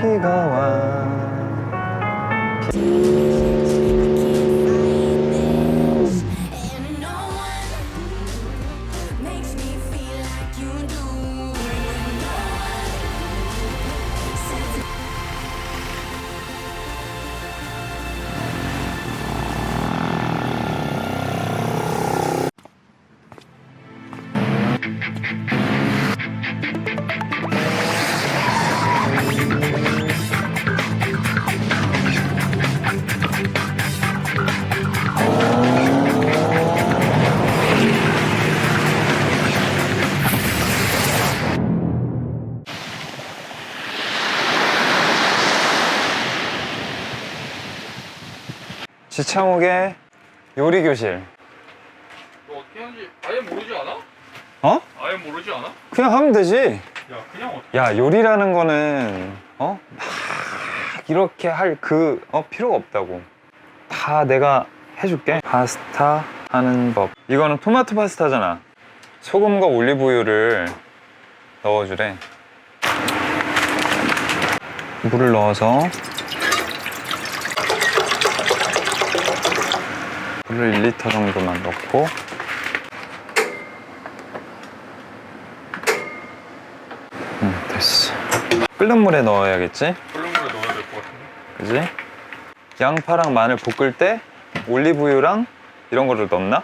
비가 와 창욱의 요리 교실 너 어떻게 하는지 아예 모르지 않아? 어? 아예 모르지 않아? 그냥 하면 되지 야 그냥 어떻게 야 요리라는 거는 어? 막 이렇게 할 그 어, 필요가 없다고 다 내가 해줄게 파스타 하는 법 이거는 토마토 파스타잖아 소금과 올리브유를 넣어주래 물을 넣어서 물을 1리터 정도만 넣고 음 됐어 끓는 물에 넣어야겠지? 끓는 물에 넣어야 될 것 같은데 그지? 양파랑 마늘 볶을 때 올리브유랑 이런 거를 넣나?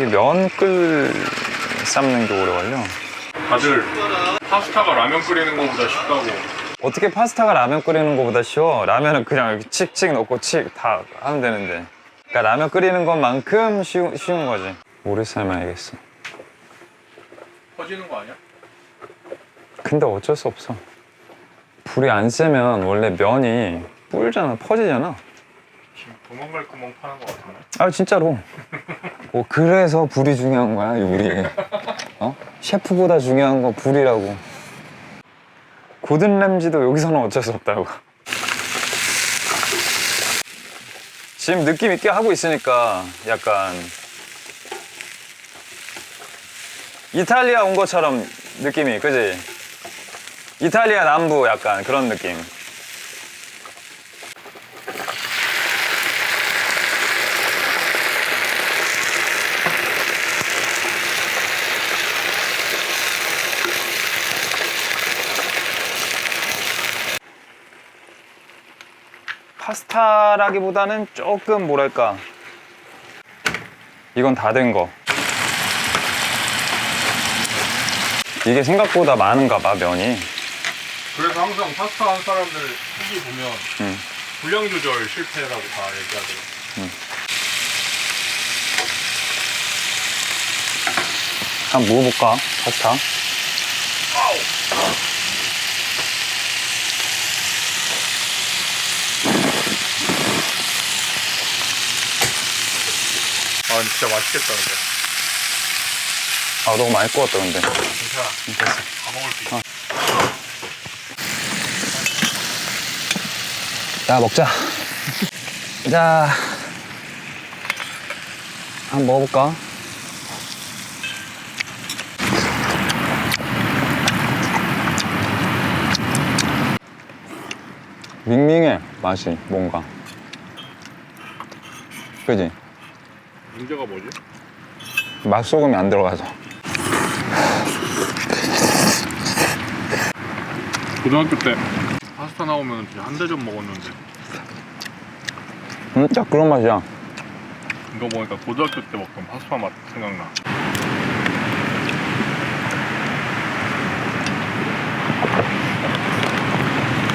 이게 면끌 삶는 게 오래 걸려. 다들 파스타가 라면 끓이는 거보다 쉽다고 어떻게 파스타가 라면 끓이는 것보다 쉬워? 라면은 그냥 이렇게 칙칙 넣고 칙 다 하면 되는데. 그러니까 라면 끓이는 것만큼 쉬운, 쉬운 거지. 오래 삶아야겠어. 퍼지는 거 아니야? 근데 어쩔 수 없어. 불이 안 세면 원래 면이 불잖아, 퍼지잖아. 지금 도망갈 구멍 파는 거 같은데 아 진짜로. 뭐 그래서 불이 중요한 거야 요리에. 어? 셰프보다 중요한 건 불이라고. 고든 램지도 여기서는 어쩔 수 없다고. 지금 느낌 있게 하고 있으니까 약간 이탈리아 온 것처럼 느낌이 그지? 이탈리아 남부 약간 그런 느낌. 파스타라기보다는 조금 뭐랄까 이건 다 된 거. 이게 생각보다 많은가 봐 면이. 그래서 항상 파스타 하는 사람들 후기 보면 응. 분량 조절 실패라고 다 얘기하더라고 한번 먹어볼까 파스타? 아 진짜 맛있겠다 근데 아 너무 많이 구웠다 근데. 괜찮아 됐어. 다 먹을 수 있어 자 먹자. 자 한번 먹어볼까? 밍밍해 맛이 뭔가. 그지? 문제가 뭐지? 맛소금이 안 들어가서. 고등학교 때 파스타 나오면 진짜 한 대접 먹었는데 음, 딱 그런 맛이야. 이거 보니까 고등학교 때 먹던 파스타 맛 생각나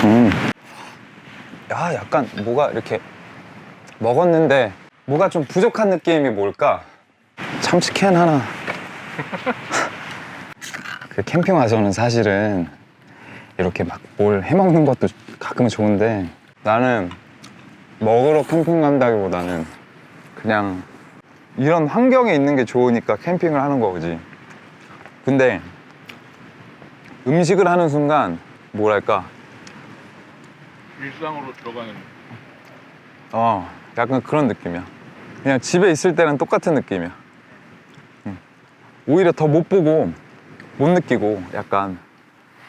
음. 야, 약간 뭐가 이렇게 먹었는데 뭐가 좀 부족한 느낌이 뭘까? 참치캔 하나. 그 캠핑 와서는 사실은 이렇게 막 뭘 해먹는 것도 가끔은 좋은데 나는 먹으러 캠핑 간다기보다는 그냥 이런 환경에 있는 게 좋으니까 캠핑을 하는 거지. 근데 음식을 하는 순간 뭐랄까 일상으로 들어가는 어 약간 그런 느낌이야. 그냥 집에 있을 때랑 똑같은 느낌이야. 응. 오히려 더 못 보고 못 느끼고 약간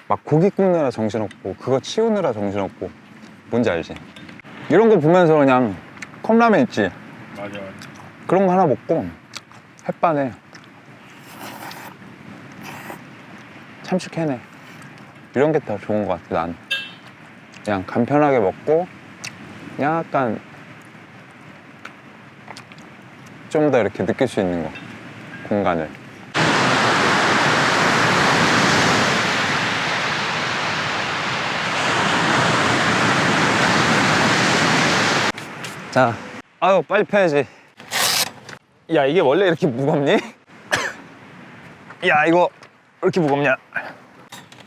막 고기 굽느라 정신없고 그거 치우느라 정신없고 뭔지 알지? 이런 거 보면서 그냥 컵라면 있지? 맞아 맞아 그런 거 하나 먹고 햇반에 참치캔에 이런 게 더 좋은 것 같아 난 그냥 간편하게 먹고 약간 좀 더 이렇게 느낄 수 있는 거 공간을 자 아유 빨리 펴야지 야 이게 원래 이렇게 무겁니? 야 이거 왜 이렇게 무겁냐?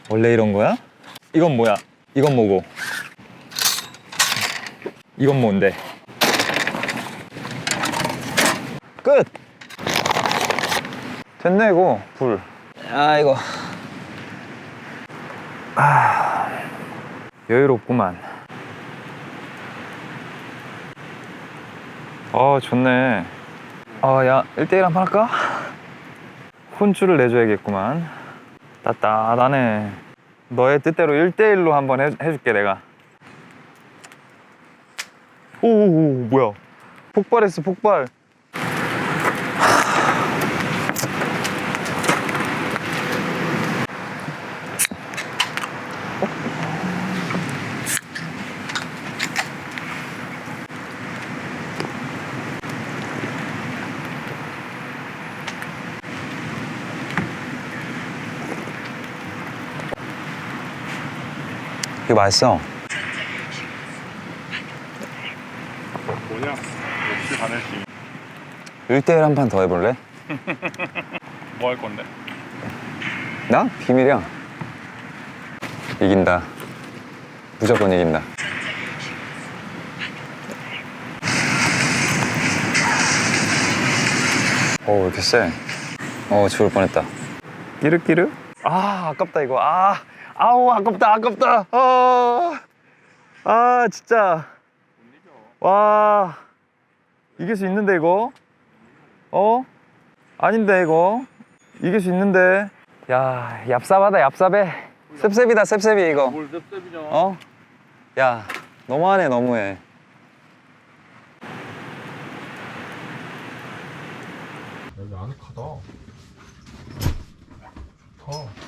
원래 이런 거야? 이건 뭐야? 이건 뭐고? 이건 뭔데? 끝! 됐네 이거 불. 아 이거. 아 여유롭구만. 어 좋네. 어야 1대1 한번 할까? 혼쭐을 내줘야겠구만. 따따하네. 너의 뜻대로 1대1로 한번 해, 해줄게 내가. 오오오 뭐야? 폭발했어 폭발. 이거 맛있어. 뭐냐 역시 가늘씨 1대1 한 판 더 해볼래? 뭐 할 건데? 나? 비밀이야. 이긴다. 무조건 이긴다. 어, 왜 이렇게 세? 어, 죽을 뻔했다. 끼르끼르? 아, 아깝다, 이거. 아, 아우, 아깝다, 아깝다. 아, 아, 진짜. 와, 이길 수 있는데, 이거? 어? 아닌데, 이거? 이길 수 있는데. 야, 얍삽하다, 얍삽해. 셉셉이다, 셉셉이, 이거. 뭘 어? 야, 너무하네, 너무해. 여기 아늑하다 좋다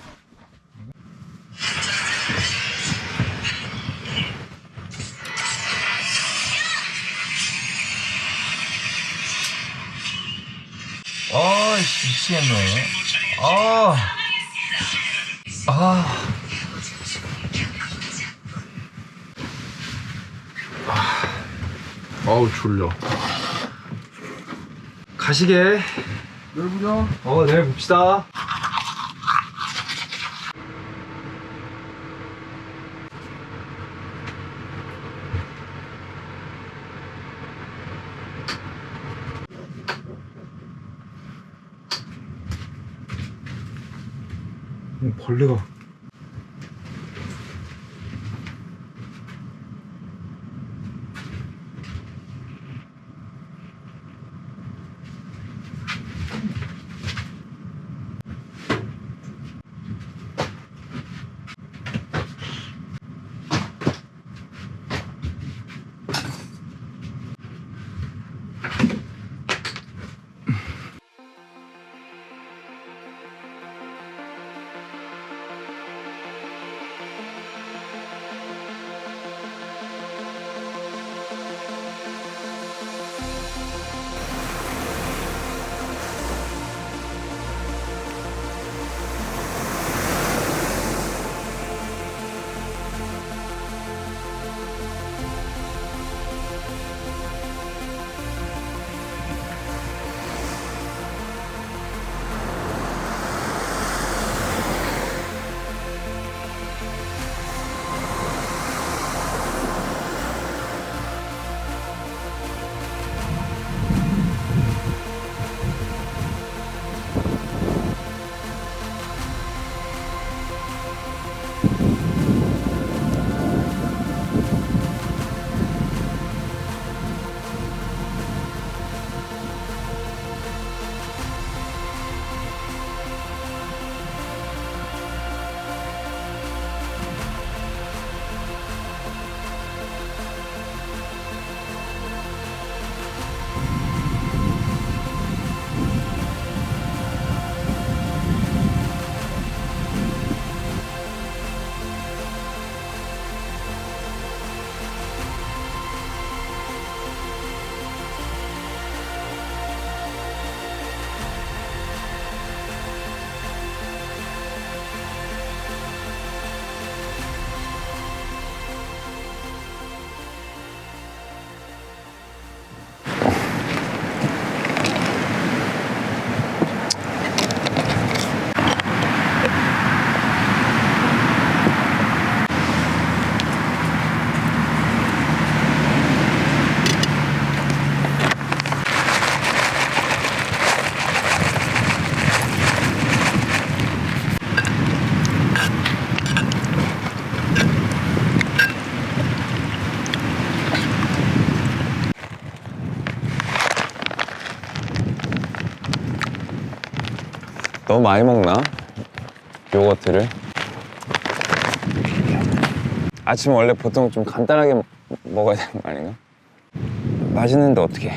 미치겠네. 아. 아. 아우 졸려 가시게. 내일 보자 어, 내일 봅시다. 벌레가. 너무 많이 먹나? 요거트를 아침 원래 보통 좀 간단하게 먹- 먹어야 되는 거 아닌가? 맛있는데 어떻게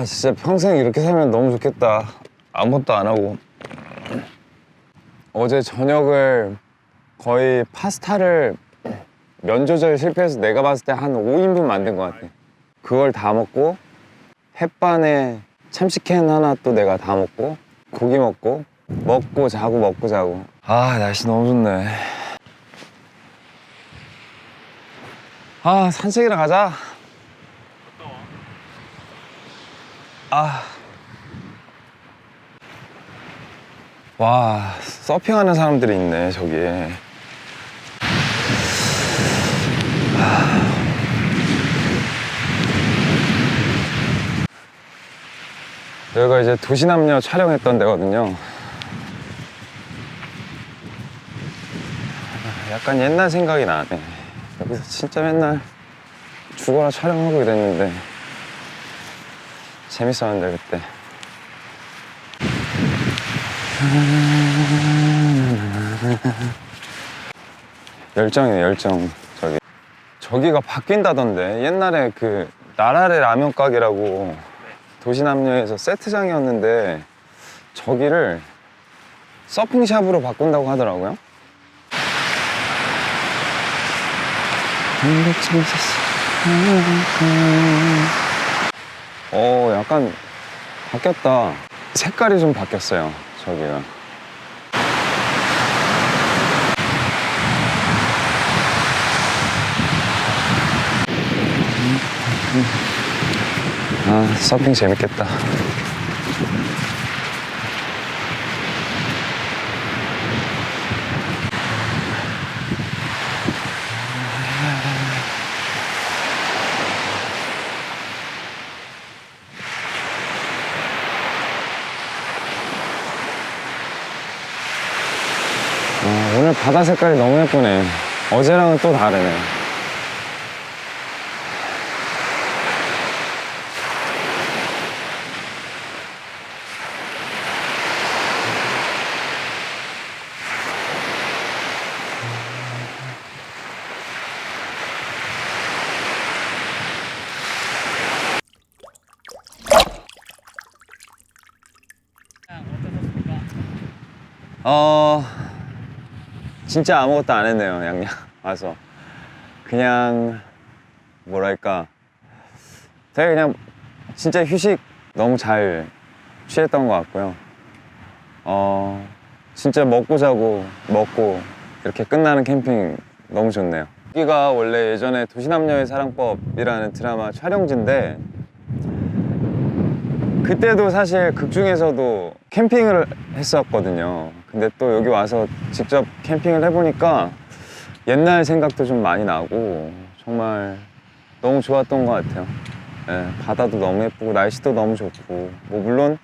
와 진짜 평생 이렇게 살면 너무 좋겠다. 아무것도 안 하고. 어제 저녁을 거의 파스타를 면 조절 실패해서 내가 봤을 때 한 5인분 만든 것 같아. 그걸 다 먹고 햇반에 참치캔 하나 또 내가 다 먹고 고기 먹고 먹고 자고 먹고 자고. 아 날씨 너무 좋네. 아 산책이나 가자 아. 와, 서핑하는 사람들이 있네, 저기에. 아. 여기가 이제 도시남녀 촬영했던 데거든요. 아, 약간 옛날 생각이 나네. 여기서 진짜 맨날 죽어라 촬영하고 이랬는데. 재밌었는데 그때. 열정이네 열정. 저기. 저기가 바뀐다던데. 옛날에 그 나라의 라면 가게라고 도시남녀에서 세트장이었는데 저기를 서핑샵으로 바꾼다고 하더라고요 어, 약간 바뀌었다. 색깔이 좀 바뀌었어요, 저기가. 아, 서핑 재밌겠다. 아, 오늘 바다 색깔이 너무 예쁘네. 어제랑은 또 다르네. 어, 진짜 아무것도 안 했네요, 양양 와서. 그냥, 뭐랄까. 되게 그냥, 진짜 휴식 너무 잘 취했던 것 같고요. 어, 진짜 먹고 자고, 먹고, 이렇게 끝나는 캠핑 너무 좋네요. 여기가 원래 예전에 도시남녀의 사랑법이라는 드라마 촬영지인데, 그때도 사실 극 중에서도 캠핑을 했었거든요. 근데 또 여기 와서 직접 캠핑을 해보니까 옛날 생각도 좀 많이 나고 정말 너무 좋았던 것 같아요. 예, 바다도 너무 예쁘고 날씨도 너무 좋고 뭐 물론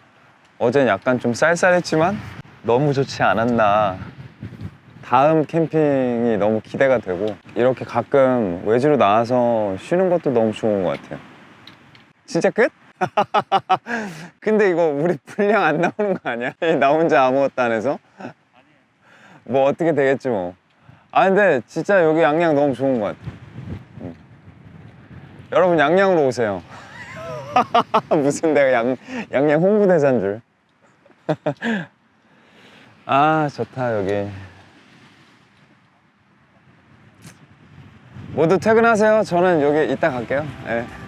어젠 약간 좀 쌀쌀했지만 너무 좋지 않았나. 다음 캠핑이 너무 기대가 되고 이렇게 가끔 외지로 나와서 쉬는 것도 너무 좋은 것 같아요. 진짜 끝? 근데 이거 우리 분량 안 나오는 거 아니야? 나 혼자 아무것도 안 해서? 뭐 어떻게 되겠지 뭐. 아 근데 진짜 여기 양양 너무 좋은 것 같아. 응. 여러분 양양으로 오세요. 무슨 내가 양, 양양 홍보대사인 줄. 아 좋다 여기. 모두 퇴근하세요. 저는 여기 이따 갈게요. 예.